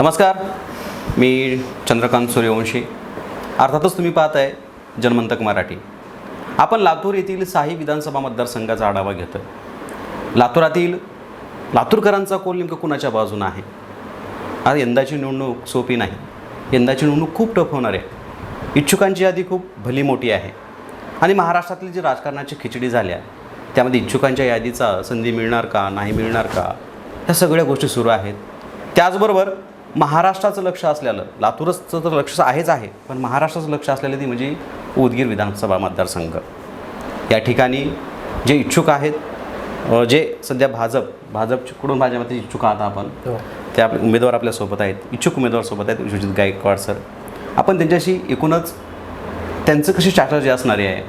नमस्कार मी चंद्रकांत सूर्यवंशी. अर्थातच तुम्ही पाहत आहे जनमंतक मराठी. आपण लातूर येथील साही विधानसभा मतदारसंघाचा आढावा घेतो लातूरातील लातूरकरांचा कोल नेमकं कुणाच्या बाजूनं आहे? आज यंदाची निवडणूक सोपी नाही. यंदाची निवडणूक खूप टफ होणार आहे. इच्छुकांची यादी खूप भली मोठी आहे. आणि महाराष्ट्रातली जी राजकारणाची खिचडी झाल्या त्यामध्ये इच्छुकांच्या यादीचा संधी मिळणार का नाही मिळणार का ह्या सगळ्या गोष्टी सुरू आहेत. त्याचबरोबर महाराष्ट्राचं लक्ष असलेलं लातूरचं तर लक्ष आहेच आहे पण महाराष्ट्राचं लक्ष असलेलं ती म्हणजे उदगीर विधानसभा मतदारसंघ. या ठिकाणी जे इच्छुक आहेत जे सध्या भाजप भाजपकडून भाजपमध्ये इच्छुक आहात आपण ते आपले उमेदवार आपल्यासोबत आहेत इच्छुक उमेदवार सोबत आहेत विश्वजित गायकवाड सर. आपण त्यांच्याशी एकूणच त्यांचं कशी स्ट्रॅटर्जी असणारी आहे?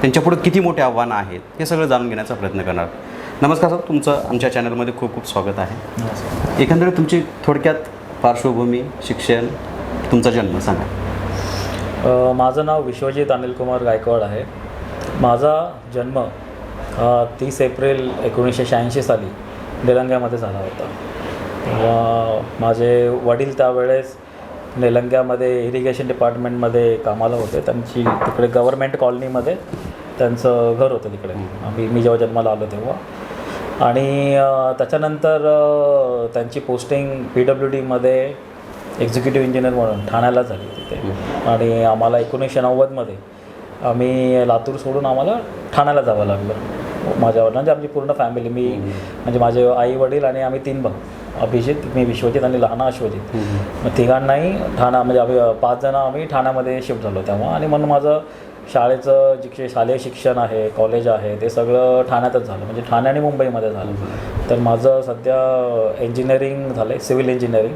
त्यांच्यापुढे किती मोठी आव्हानं आहेत? हे सगळं जाणून घेण्याचा प्रयत्न करणार. नमस्कार सर तुमचं आमच्या चॅनलमध्ये खूप खूप स्वागत आहे. एकंदरीत तुमची थोडक्यात पार्श्वभूमी शिक्षण तुमचा जन्म सांगा. माझं नाव विश्वजित अनिलकुमार गायकवाड आहे. माझा जन्म तीस एप्रिल एकोणीसशे शहाऐंशी साली निलंग्यामध्ये झाला होता. माझे वडील त्यावेळेस निलंग्यामध्ये इरिगेशन डिपार्टमेंटमध्ये कामाला होते. त्यांची तिकडे गव्हर्मेंट कॉलनीमध्ये त्यांचं घर होतं तिकडे. आम्ही मी जेव्हा जन्माला आलो तेव्हा. आणि त्याच्यानंतर त्यांची पोस्टिंग पी डब्ल्यू डीमध्ये एक्झिक्युटिव्ह इंजिनियर म्हणून ठाण्याला झाली तिथे आणि आम्हाला एकोणीसशे नव्वदमध्ये आम्ही लातूर सोडून आम्हाला ठाण्याला जावं लागलं. माझ्या म्हणजे आमची पूर्ण फॅमिली मी म्हणजे माझे आई वडील आणि आम्ही तीन भाऊ. अभिजित मी विश्वजित आणि लहाना अश्वजित. मग तिघांनाही ठाणा म्हणजे आम्ही पाच जण आम्ही ठाण्यामध्ये शिफ्ट झालो तेव्हा. आणि म्हणून माझं शाळेचं जे शालेय शिक्षण आहे कॉलेज आहे ते सगळं ठाण्यातच झालं. म्हणजे ठाणे आणि मुंबईमध्ये झालं. तर माझं सध्या इंजिनिअरिंग झालं आहे सिव्हिल इंजिनिअरिंग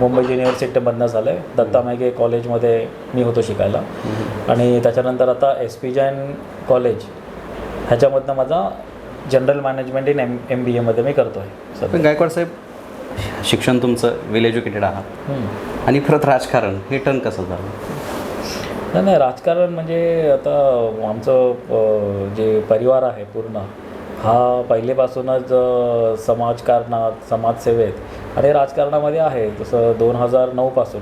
मुंबई युनिव्हर्सिटीमधनं झालं आहे दत्ता मेघे कॉलेजमध्ये मी होतो शिकायला. आणि त्याच्यानंतर आता एस पी जैन कॉलेज ह्याच्यामधनं माझा general management in M M B एमध्ये मी करतो आहे पण गायकवाड साहेब शिक्षण तुमचं वेल एज्युकेटेड आहात. आणि परत राजकारण हे टर्न कसं झालं? नाही नाही राजकारण म्हणजे आता आमचं जे परिवार आहे पूर्ण हा पहिलेपासूनच समाजकारणात समाजसेवेत आणि राजकारणामध्ये आहे. जसं दोन हजार नऊपासून.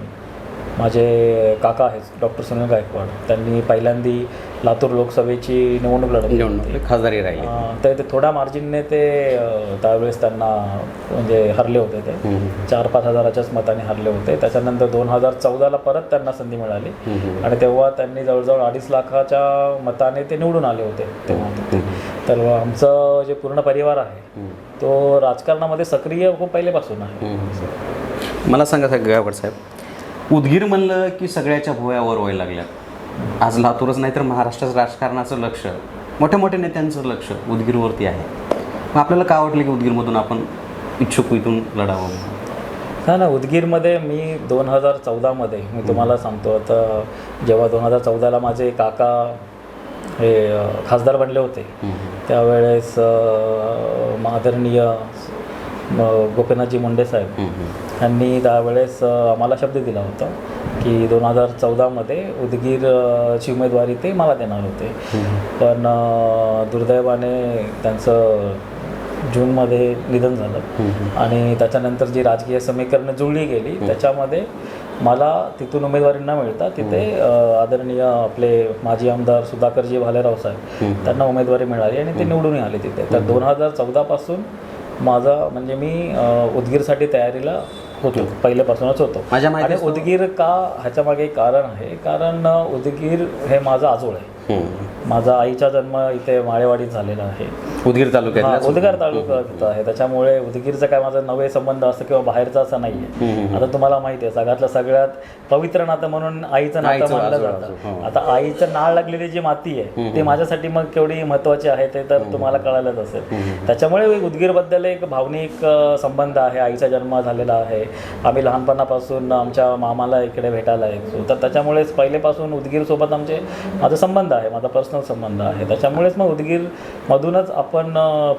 माझे काका आहेत डॉक्टर सुनील गायकवाड त्यांनी पहिल्यांदी लातूर लोकसभेची निवडणूक लढवली निवडणूक. खासदारी राहिली तर ते थोड्या मार्जिनने ते त्यावेळेस त्यांना म्हणजे हरले होते ते. चार पाच हजाराच्याच मताने हरले होते त्याच्यानंतर दोन हजार चौदाला परत त्यांना संधी मिळाली. आणि तेव्हा त्यांनी जवळजवळ अडीच लाखाच्या मताने ते निवडून आले होते तेव्हा तर आमचं जे पूर्ण परिवार आहे. तो राजकारणामध्ये सक्रिय खूप पहिलेपासून आहे. मला सांगा गायकवाड साहेब उदगीर म्हणलं की सगळ्याच्या भोयावर व्हायला लागल्यात. आज लातूरच नाही तर महाराष्ट्राचं राजकारणाचं लक्ष मोठ्या मोठ्या नेत्यांचं लक्ष उदगीरवरती आहे. मग आपल्याला काय वाटलं की उदगीरमधून आपण इच्छुक इथून लढावं? हा ना उदगीरमध्ये मी दोन हजार चौदामध्ये मी तुम्हाला सांगतो आता जेव्हा दोन हजार चौदाला माझे काका हे खासदार बनले होते त्यावेळेस आदरणीय गोपीनाथजी मुंडे साहेब. यांनी त्यावेळेस आम्हाला शब्द दिला होता की दोन हजार चौदामध्ये उदगीर अ, ची उमेदवारी ते मला देणार होते. पण दुर्दैवाने त्यांचं जूनमध्ये निधन झालं. आणि त्याच्यानंतर जी राजकीय समीकरणं जुळली गेली त्याच्यामध्ये मला तिथून उमेदवारी न मिळता तिथे आदरणीय आपले माजी आमदार सुधाकरजी भालेराव साहेब त्यांना उमेदवारी मिळाली आणि ते निवडूनही आले तिथे. तर दोन हजार चौदापासून माझा म्हणजे मी उदगीरसाठी तयारीला होतो पहिल्यापासूनच होतो. माझ्या आणि माहिती उदगीर का ह्याच्या मागे एक कारण आहे कारण उदगीर हे माझं आजोळ आहे. माझा आईचा जन्म इथे माळेवाडीत झालेला आहे. उदगीर हा, तालुक्यात उदगार तालुक्यात आहे. त्याच्यामुळे उदगीरचं काय माझं नवे संबंध असं किंवा बाहेरचा असं नाही आहे आता तुम्हाला माहिती आहे सगळ्यातलं सगळ्यात पवित्र नातं म्हणून आईचं नातं मानलं जातं. हो. आता आईचं नाळ लागलेली जी माती आहे ते माझ्यासाठी मग केवढी महत्वाची आहे ते तर तुम्हाला कळायलाच असेल. त्याच्यामुळे उदगीरबद्दल एक भावनिक अ, संबंध आहे. आईचा जन्म झालेला आहे. आम्ही लहानपणापासून आमच्या मामाला इकडे भेटायला यायचो. तर त्याच्यामुळेच पहिलेपासून उदगीरसोबत आमचे माझा संबंध आहे. माझा पर्सनल संबंध आहे. त्याच्यामुळेच मग उदगीरमधूनच आपण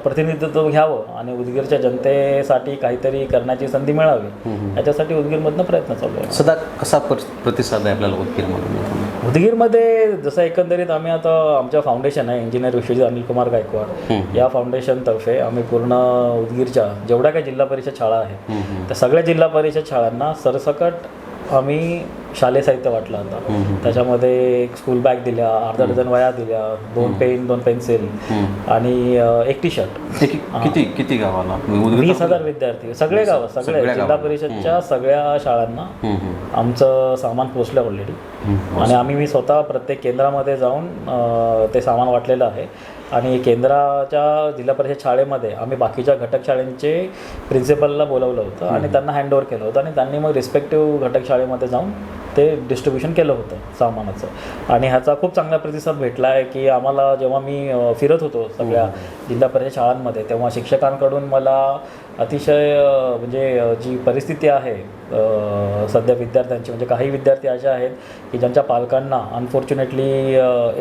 प्रतिनिधित्व घ्यावं आणि उदगीरच्या जनतेसाठी काहीतरी करण्याची संधी मिळावी. याच्यासाठी उदगीरमधनं प्रयत्न चालू आहे. सदा कसा पर- प्रतिसाद आहे आपल्याला उदगीरमधून उदगीरमध्ये जसं एकंदरीत आम्ही आता आमच्या फाउंडेशन आहे इंजिनियर विश्वजित अनिल कुमार गायकवाड या फाउंडेशनतर्फे आम्ही पूर्ण उदगीरच्या जेवढ्या काही जिल्हा परिषद शाळा आहेत त्या सगळ्या जिल्हा परिषद शाळांना सरसकट आम्ही शालेय साहित्य वाटलं आता. त्याच्यामध्ये एक स्कूल बॅग दिल्या अर्धा डझन वया दिल्या दोन पेन दोन पेन्सिल आणि एक टी शर्ट किती किती गावाला? उदगीर वीस हजार विद्यार्थी सगळे गाव सगळे जिल्हा. परिषदच्या सगळ्या शाळांना. आमचं सामान पोचलं ऑलरेडी. आणि आम्ही मी स्वतः प्रत्येक केंद्रामध्ये जाऊन ते सामान वाटलेलं आहे. आणि केंद्राच्या जिल्हा परिषद शाळेमध्ये आम्ही बाकीच्या घटक शाळेंचे प्रिन्सिपलला बोलवलं होतं आणि त्यांना हँडओव्हर केलं होतं आणि त्यांनी मग रिस्पेक्टिव्ह घटक शाळेमध्ये जाऊन ते डिस्ट्रीब्युशन केलं होतं सामानाचं. आणि ह्याचा खूप चांगला प्रतिसाद भेटला आहे की आम्हाला जेव्हा मी फिरत होतो सगळ्या जिल्हा परिषद शाळांमध्ये तेव्हा शिक्षकांकडून मला अतिशय म्हणजे जी परिस्थिती आहे सध्या विद्यार्थ्यांची म्हणजे काही विद्यार्थी असे आहेत की ज्यांच्या पालकांना अनफॉर्च्युनेटली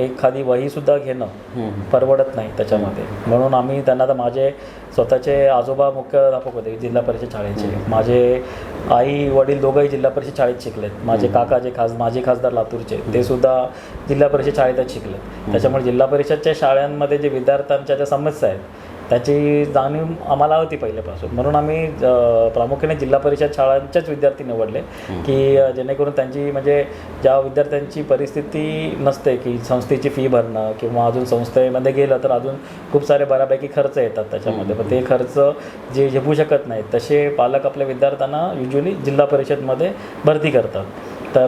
एखादी वहीसुद्धा घेणं परवडत नाही त्याच्यामध्ये. म्हणून आम्ही त्यांना आता माझे स्वतःचे आजोबा मुख्याध्यापक होते जिल्हा परिषद शाळेचे. माझे आई वडील दोघंही जिल्हा परिषद शाळेत शिकलेत. माझे काका जे खास माजी खासदार लातूरचे ते सुद्धा जिल्हा परिषद शाळेतच शिकलेत. त्याच्यामुळे जिल्हा परिषदच्या शाळांमध्ये जे विद्यार्थ्यांच्या ज्या समस्या आहेत त्याची जाणीव आम्हाला होती पहिल्यापासून. म्हणून आम्ही प्रामुख्याने जिल्हा परिषद शाळांचेच विद्यार्थी निवडले की जेणेकरून त्यांची म्हणजे ज्या विद्यार्थ्यांची परिस्थिती नसते की संस्थेची फी भरणं किंवा अजून संस्थेमध्ये गेलं तर अजून खूप सारे बऱ्यापैकी खर्च येतात त्याच्यामध्ये. पण ते खर्च जे झेपू शकत नाहीत तसे पालक आपल्या विद्यार्थ्यांना युजली जिल्हा परिषदमध्ये भरती करतात. तर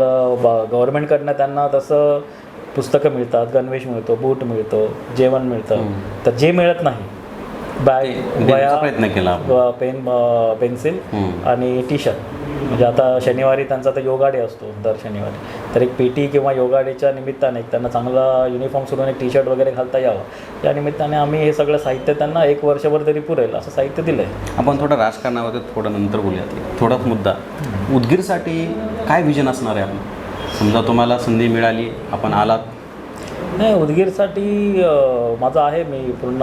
गव्हर्नमेंटकडनं त्यांना तसं पुस्तकं मिळतात गणवेश मिळतो बूट मिळतो जेवण मिळतं. तर जे मिळत नाही बॅग देण्याचा प्रयत्न केला आपण. व पेन अ, पेन्सिल हम्म. आणि टी शर्ट म्हणजे आता शनिवारी त्यांचा तर योगा डे असतो दर शनिवारी. तर एक पी टी किंवा योगा डेच्या निमित्ताने एक त्यांना चांगला युनिफॉर्म सोडून एक टी शर्ट वगैरे घालता यावं. या निमित्ताने आम्ही हे सगळं साहित्य त्यांना एक वर्षभर तरी पुरेल असं साहित्य दिलं आहे आपण थोडं राजकारणावर थोडं नंतर बोलूयात. थोडाच मुद्दा. उदगीरसाठी काय विजन असणार आहे आपलं? समजा तुम्हाला संधी मिळाली आपण आलात. नाही उदगीरसाठी अ, माझं आहे मी पूर्ण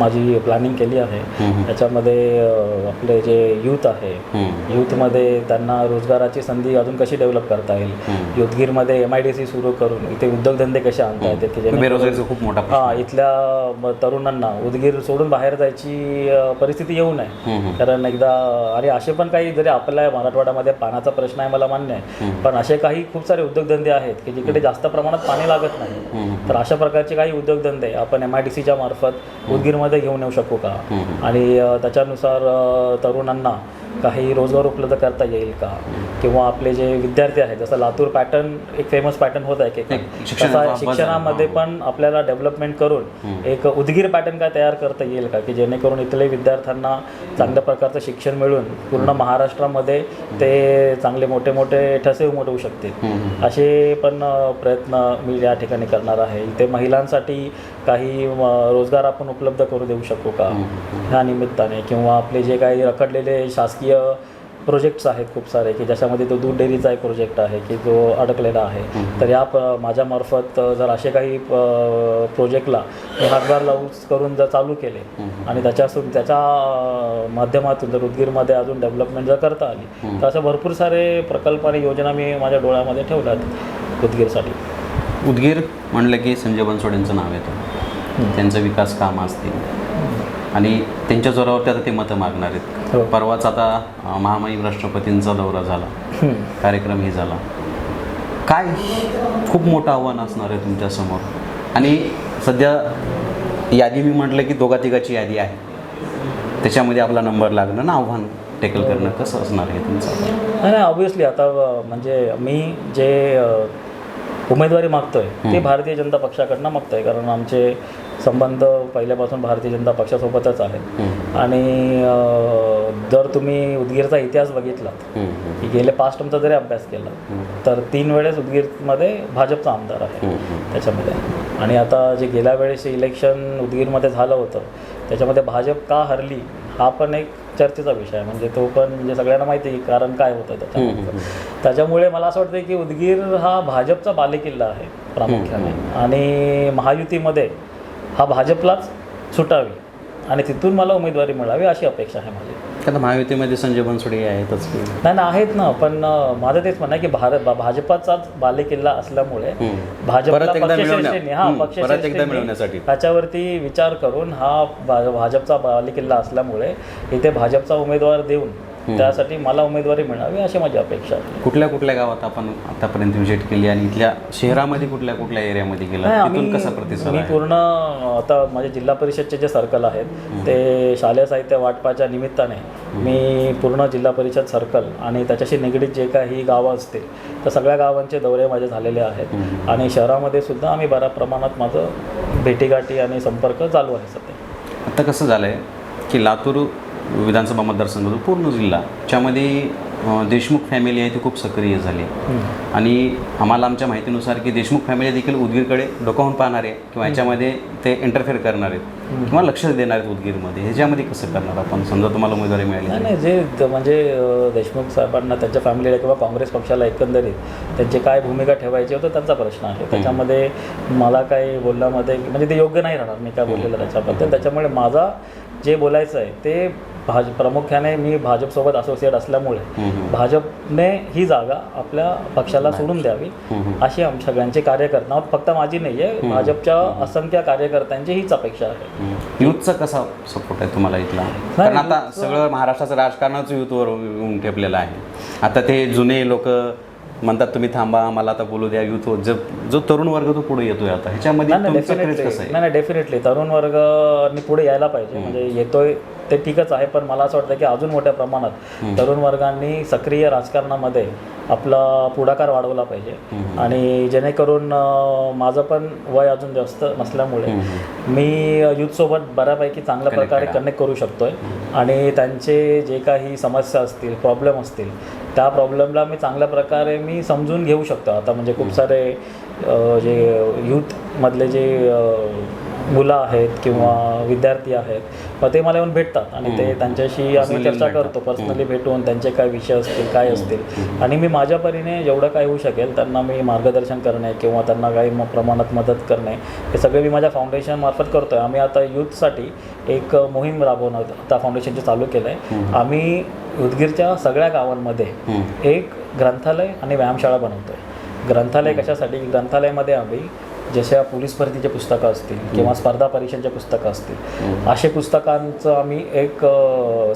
माझी प्लॅनिंग केली आहे. त्याच्यामध्ये आपले जे यूथ आहे. यूथमध्ये त्यांना रोजगाराची संधी अजून कशी डेव्हलप करता येईल हम्म. उदगीरमध्ये एम आय डी सी सुरू करून इथे उद्योगधंदे कसे आणता येतात की बेरोजगारीचा खूप मोठा हा इथल्या तरुणांना उदगीर सोडून बाहेर जायची परिस्थिती येऊ नये. कारण एकदा अरे असे पण काही जरी आपल्या मराठवाड्यामध्ये पाण्याचा प्रश्न आहे मला मान्य आहे पण असे काही खूप सारे उद्योगधंदे आहेत की जिकडे जास्त प्रमाणात पाणी लागत नाही. तर अशा प्रकारचे काही उद्योगधंदे आपण एम आय डी सीच्या मार्फत उदगीरमध्ये घेऊन येऊ शकू का. आणि त्याच्यानुसार तरुणांना काही रोजगार उपलब्ध करता येईल का? किंवा आपले जे विद्यार्थी आहेत जसं लातूर पॅटर्न एक फेमस पॅटर्न होत आहे की तसा शिक्षणामध्ये. पण आपल्याला डेव्हलपमेंट करून एक उदगीर पॅटर्न काय तयार करता येईल का? की जेणेकरून इथले विद्यार्थ्यांना चांगल्या प्रकारचं शिक्षण मिळून पूर्ण महाराष्ट्रामध्ये ते चांगले मोठे मोठे ठसे उमटवू शकतील. असे पण प्रयत्न मी या ठिकाणी करणार आहे. इथे महिलांसाठी काही रोजगार आपण उपलब्ध करू देऊ शकू का? ह्या निमित्ताने किंवा आपले जे काही रखडलेले शासकीय प्रोजेक्ट्स आहेत खूप सारे की ज्याच्यामध्ये तो दूध डेअरीचा एक प्रोजेक्ट आहे की जो अडकलेला आहे. तर या माझ्यामार्फत जर असे काही प्रोजेक्टला मी हातभार लावून करून जर चालू केले आणि त्याच्यासून त्याच्या माध्यमातून जर उदगीरमध्ये अजून डेव्हलपमेंट जर करता आली तर असे भरपूर सारे प्रकल्प आणि योजना मी माझ्या डोळ्यामध्ये ठेवल्यात उदगीरसाठी. उदगीर म्हणलं की संजय बनसोडेंचं नाव येतं. त्यांचं विकास कामं असतील. आणि त्यांच्या जोरावरती आता ते मतं मागणार आहेत. हो. परवाच आता महामहिम राष्ट्रपतींचा दौरा झाला. कार्यक्रमही झाला. काय खूप मोठं आव्हान असणार आहे तुमच्यासमोर आणि सध्या यादी मी म्हटलं की दोघा तिघाची यादी आहे. त्याच्यामध्ये आपला नंबर लागणं ना आव्हान टेकल करणं कसं असणार आहे तुमचं? नाही नाही ऑब्विसली आता म्हणजे मी जे उमेदवारी मागतोय. ते भारतीय जनता पक्षाकडनं मागतोय कारण आमचे संबंध पहिल्यापासून भारतीय जनता पक्षासोबतच आहेत. हम्म. आणि जर तुम्ही उदगीरचा इतिहास बघितला हम्म, की गेले पाच टर्मचा जरी अभ्यास केला तर तीन वेळेस उदगीरमध्ये भाजपचा आमदार आहे. त्याच्यामध्ये. आणि आता जे गेल्या वेळेस इलेक्शन उदगीरमध्ये झालं होतं त्याच्यामध्ये भाजप का हरली हा पण एक चर्चेचा विषय आहे. म्हणजे तो पण म्हणजे सगळ्यांना माहिती आहे की कारण काय होतं त्याच्यामध्ये. त्याच्यामुळे मला असं वाटतं की उदगीर हा भाजपचा बालेकिल्ला आहे प्रामुख्याने. आणि महायुतीमध्ये हा भाजपलाच सुटावी. आणि तिथून मला उमेदवारी मिळावी अशी अपेक्षा आहे माझी आता महायुतीमध्ये संजय बनसोडे आहेतच की नाही ना आहेत ना पण अं, माझं तेच म्हणणं आहे की भारत भा- भाजपाचाच बालेकिल्ला असल्यामुळे. भाजपला परत एकदा पक्षश्रेष्ठींनी- मिळवण्या- हा हम्म, परत एकदा पक्षश्रेष्ठींनी मिळवण्यासाठी. त्याच्यावरती विचार करून हा भा- भाजपचा बालेकिल्ला असल्यामुळे इथे भाजपचा उमेदवार देऊन त्यासाठी मला उमेदवारी मिळावी अशी माझी अपेक्षा आहे. कुठल्या कुठल्या गावात आपण आतापर्यंत व्हिजिट केली आणि इथल्या शहरामध्ये कुठल्या कुठल्या एरियामध्ये गेला तिथून कसा प्रतिसाद मी पूर्ण आता माझे जिल्हा परिषदचे जे सर्कल आहेत ते शालेय साहित्य वाटपाच्या निमित्ताने मी पूर्ण जिल्हा परिषद सर्कल आणि त्याच्याशी निगडीत जे काही गावं असतील तर सगळ्या गावांचे दौरे माझे झालेले आहेत. आणि शहरामध्ये सुद्धा आम्ही बऱ्या प्रमाणात माझं भेटीगाठी आणि संपर्क चालू आहे सध्या. आता कसं झालं आहे की लातूर विधानसभा मतदारसंघ जो पूर्ण जिल्हा. ज्यामध्ये अं, देशमुख फॅमिली आहे ती खूप सक्रिय झाली. आणि आम्हाला आमच्या माहितीनुसार की देशमुख फॅमिली देखील उदगीरकडे डोकावून पाहणारे किंवा याच्यामध्ये ते इंटरफेअर करणारे किंवा लक्ष देणार आहेत उदगीरमध्ये. ह्याच्यामध्ये कसं करणार आपण? समजा तुम्हाला उमेदवारी मिळाली नाही जे म्हणजे देशमुख साहेबांना त्यांच्या फॅमिलीला किंवा काँग्रेस पक्षाला एकंदरीत त्यांची काय भूमिका ठेवायची होतं त्यांचा प्रश्न आहे. त्याच्यामध्ये मला काही बोलण्यामध्ये म्हणजे ते योग्य नाही राहणार. मी काय बोललेलं त्याच्याबद्दल. त्याच्यामुळे माझा जे बोलायचं आहे ते भाज प्रामुख्याने मी भाजपसोबत असोसिएट असल्यामुळे. भाजपने ही जागा आपल्या पक्षाला सोडून द्यावी अशी आम सगळ्यांची कार्यकर्ता फक्त माझी नाही आहे भाजपच्या असंख्य कार्यकर्त्यांची हीच अपेक्षा आहे. युथचा कसा सपोर्ट आहे तुम्हाला इथला? कारण आता सगळं महाराष्ट्राचं राजकारणाचं युथवर येऊन ठेपलेलं आहे. आता ते जुने लोक म्हणतात तुम्ही थांबा मला आता बोलू द्या. युथ जो जो तरुण वर्ग तो पुढे येतोय आता. ह्याच्यामध्ये नाही डेफिनेटली तरुण वर्गाने पुढे यायला पाहिजे. म्हणजे येतोय ते ठीकच आहे पण मला असं वाटतं की अजून मोठ्या प्रमाणात तरुण वर्गांनी सक्रिय राजकारणामध्ये आपला पुढाकार वाढवला पाहिजे. आणि जेणेकरून माझं पण वय अजून जास्त नसल्यामुळे मी यूथसोबत बऱ्यापैकी चांगल्या प्रकारे कनेक्ट करू शकतोय. आणि त्यांचे जे काही समस्या असतील प्रॉब्लेम असतील त्या प्रॉब्लेमला मी चांगल्या प्रकारे मी समजून घेऊ शकतो. आता म्हणजे खूप सारे जे यूथमधले जे मुलं आहेत किंवा विद्यार्थी आहेत मग ते मला येऊन भेटतात आणि ते त्यांच्याशी आम्ही चर्चा करतो पर्सनली भेटून त्यांचे काय विषय असतील काय असतील. आणि मी माझ्या परीने जेवढं काय होऊ शकेल त्यांना मी मार्गदर्शन करणे किंवा त्यांना काही प्रमाणात मदत करणे हे सगळे मी माझ्या फाउंडेशन मार्फत करतो आहे आम्ही आता यूथसाठी एक मोहीम राबवणं आता फाउंडेशनचे चालू केलं आहे आम्ही उदगीरच्या सगळ्या गावांमध्ये एक ग्रंथालय आणि व्यायामशाळा बनवतोय. ग्रंथालय कशासाठी? ग्रंथालयामध्ये आम्ही जशा पोलीस भरतीचे पुस्तकं असतील किंवा स्पर्धा परीक्षांचे पुस्तकं असतील असे पुस्तकांचं आम्ही एक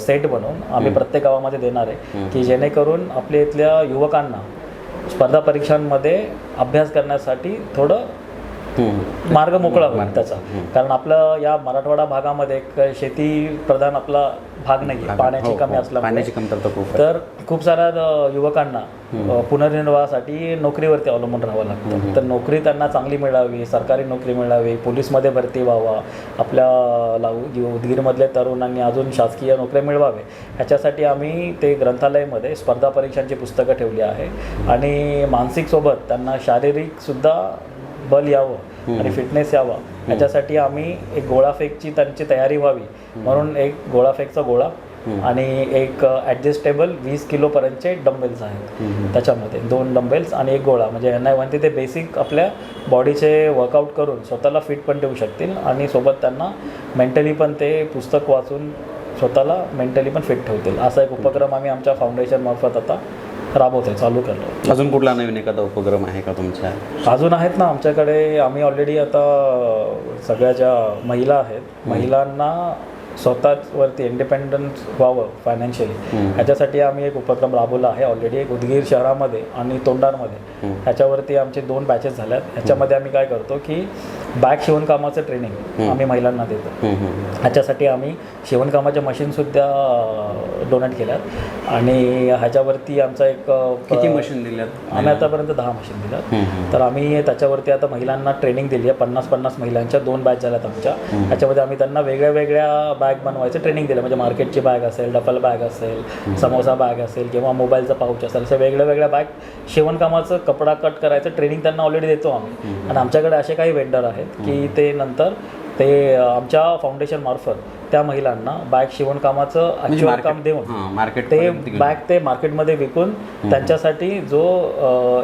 सेट बनवून आम्ही प्रत्येक गावामध्ये देणार आहे की जेणेकरून आपल्या इथल्या युवकांना स्पर्धा परीक्षांमध्ये अभ्यास करण्यासाठी थोडं मार्ग मोकळा होईल त्याचा. कारण आपलं या मराठवाडा भागामध्ये शेती प्रधान आपला भाग नाही पाण्याची हो, कमी हो. असल्यामुळे. पाण्याची खूप आहे. तर खूप साऱ्या युवकांना पुनर्निर्वाहासाठी नोकरीवरती अवलंबून राहावं लागतं. तर नोकरी त्यांना चांगली मिळावी सरकारी नोकरी मिळावी पोलीसमध्ये भरती व्हावा आपल्या उदगीरमधल्या तरुणांनी अजून शासकीय नोकऱ्या मिळवावे. ह्याच्यासाठी आम्ही ते ग्रंथालयामध्ये स्पर्धा परीक्षांची पुस्तकं ठेवली आहे. आणि मानसिक सोबत त्यांना शारीरिकसुद्धा बल यावं आणि फिटनेस यावा. ह्याच्यासाठी आम्ही एक गोळाफेकची त्यांची तयारी व्हावी. म्हणून एक गोळाफेकचा गोळा आणि एक ॲडजस्टेबल वीस किलोपर्यंतचे डंबेल्स आहेत. त्याच्यामध्ये दोन डंबेल्स आणि एक गोळा. म्हणजे यांना म्हणते ते बेसिक आपल्या बॉडीचे वर्कआउट करून स्वतःला फिट पण ठेवू शकतील आणि सोबत त्यांना मेंटली पण ते पुस्तक वाचून स्वतःला मेंटली पण फिट ठेवतील. असा एक उपक्रम आम्ही आमच्या फाउंडेशन मार्फत आता राबवतोय चालू करतो अजून कुठला नवीन एखादा उपक्रम आहे का तुमच्या? अजून आहेत ना आमच्याकडे आम्ही ऑलरेडी आता सगळ्या ज्या महिला आहेत महिलांना स्वतःवरती इंडिपेंडन्स व्हावं फायनान्शियली ह्याच्यासाठी आम्ही एक उपक्रम राबवला आहे. ऑलरेडी एक उदगीर शहरामध्ये आणि तोंडारमध्ये ह्याच्यावरती आमचे दोन बॅचेस झाल्यात. ह्याच्यामध्ये आम्ही काय करतो की बॅग शिवणकामाचं ट्रेनिंग आम्ही महिलांना देतो. ह्याच्यासाठी आम्ही शिवणकामाच्या मशीनसुद्धा डोनेट केल्यात. आणि ह्याच्यावरती आमचा एक किती मशीन दिल्यात? आम्ही आतापर्यंत दहा मशीन दिल्यात. तर आम्ही त्याच्यावरती आता महिलांना ट्रेनिंग दिली आहे. पन्नास पन्नास महिलांच्या दोन बॅच झाल्यात आमच्या. ह्याच्यामध्ये आम्ही त्यांना वेगळ्या वेगळ्या बॅग बनवायचं ट्रेनिंग दिलं. म्हणजे मार्केटची बॅग असेल डफल बॅग असेल समोसा बॅग असेल किंवा मोबाईलचा पाऊच असेल अशा वेगळ्या वेगळ्या बॅग शिवणकामाचं कपडा कट करायचं ट्रेनिंग त्यांना ऑलरेडी देतो आम्ही. आणि आमच्याकडे असे काही वेंडर आहेत की ते नंतर ते आमच्या फाउंडेशन मार्फत त्या महिलांना बॅग शिवणकामाचं ॲक्च्युअल काम देऊन मार्केट ते बॅग ते मार्केटमध्ये विकून त्यांच्यासाठी जो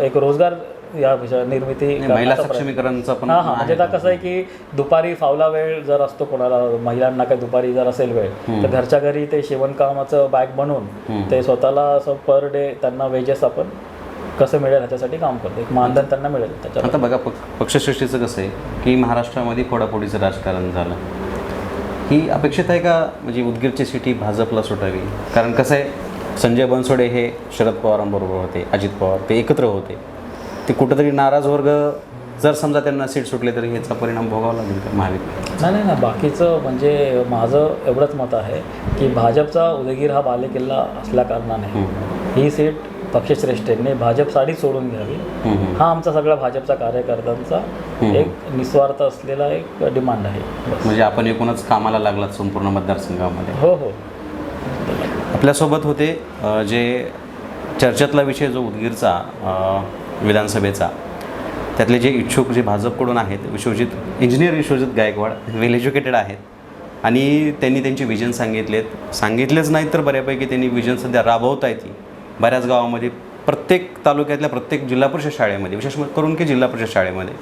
एक रोजगार या विषय- निर्मिती महिला सक्षमीकरणचा पण हां हां. म्हणजे. आता कसं आहे की दुपारी फावला वेळ जर असतो कोणाला महिलांना काही दुपारी जर असेल वेळ तर घरच्या घरी ते शिवणकामाचं बॅग बनवून ते स्वतःला असं पर डे त्यांना वेजेस आपण कसं मिळेल ह्याच्यासाठी काम करतो. एक मानधन त्यांना मिळेल त्याच्या आता बघा पक पक्षश्रेष्ठीचं कसं आहे की महाराष्ट्रामध्ये फोडाफोडीचं राजकारण झालं. ही अपेक्षित आहे का? म्हणजे उदगीरची सिटी भाजपला सुटावी. कारण कसं आहे संजय बनसोडे हे शरद पवारांबरोबर होते अजित पवार ते एकत्र होते. ते कुठंतरी नाराज वर्ग जर समजा त्यांना सीट सुटले तरी ह्याचा परिणाम भोगावा लागेल का महाविकास नाही नाही ना बाकीचं म्हणजे माझं एवढंच मत आहे की भाजपचा उदगीर हा बालेकिल्ला असल्या कारणाने ही सीट पक्षश्रेष्ठींनी भाजपसाठी सोडून घ्यावी. हा आमचा सगळा भाजपचा कार्यकर्त्यांचा एक निस्वार्थ असलेला एक डिमांड आहे. म्हणजे आपण एकूणच कामाला लागलात संपूर्ण मतदारसंघामध्ये. हो हो. आपल्यासोबत होते जे चर्चेतला विषय जो उदगीरचा विधानसभेचा. त्यातले जे इच्छुक जे भाजपकडून आहेत Vishwajit engineer Vishwajit Gaikwad well educated आहेत. आणि त्यांनी त्यांचे विजन सांगितलेत. सांगितलेच नाहीत तर बऱ्यापैकी त्यांनी विजन सध्या राबवता येते बऱ्याच गावामध्ये प्रत्येक तालुक्यातल्या प्रत्येक जिल्हा परिषद शाळेमध्ये विशेष करून की जिल्हा परिषद शाळेमध्ये.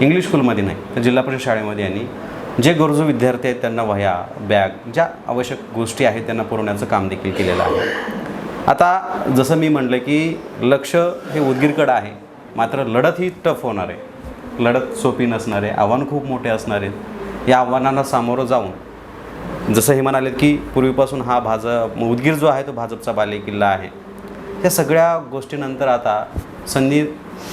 इंग्लिश स्कूलमध्ये नाही तर जिल्हा परिषद शाळेमध्ये यांनी जे गरजू विद्यार्थी आहेत त्यांना वह्या बॅग ज्या आवश्यक गोष्टी आहेत त्यांना पुरवण्याचं काम देखील केलेलं आहे. आता जसं मी म्हटलं की लक्ष हे उदगीरकडं आहे मात्र लढत ही टफ होणार आहे. लढत सोपी नसणार आहे आव्हान खूप मोठे असणार आहेत. या आव्हानांना सामोरं जाऊन जसं हे म्हणालेत की पूर्वीपासून हा भाजप उदगीर जो आहे तो भाजपचा बालेकिल्ला आहे. या सगळ्या गोष्टीनंतर आता संधी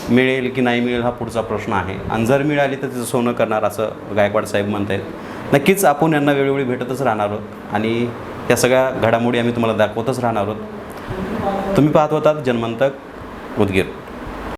मिळेल की नाही मिळेल हा पुढचा प्रश्न आहे. आणि जर मिळाली तर तिचं सोनं करणार असं गायकवाड साहेब म्हणत आहेत नक्कीच आपण यांना वेळोवेळी भेटतच राहणार आहोत. आणि या सगळ्या घडामोडी आम्ही तुम्हाला दाखवतच राहणार आहोत. तुम्ही पाहत होतात जन्मंतक उदगीर.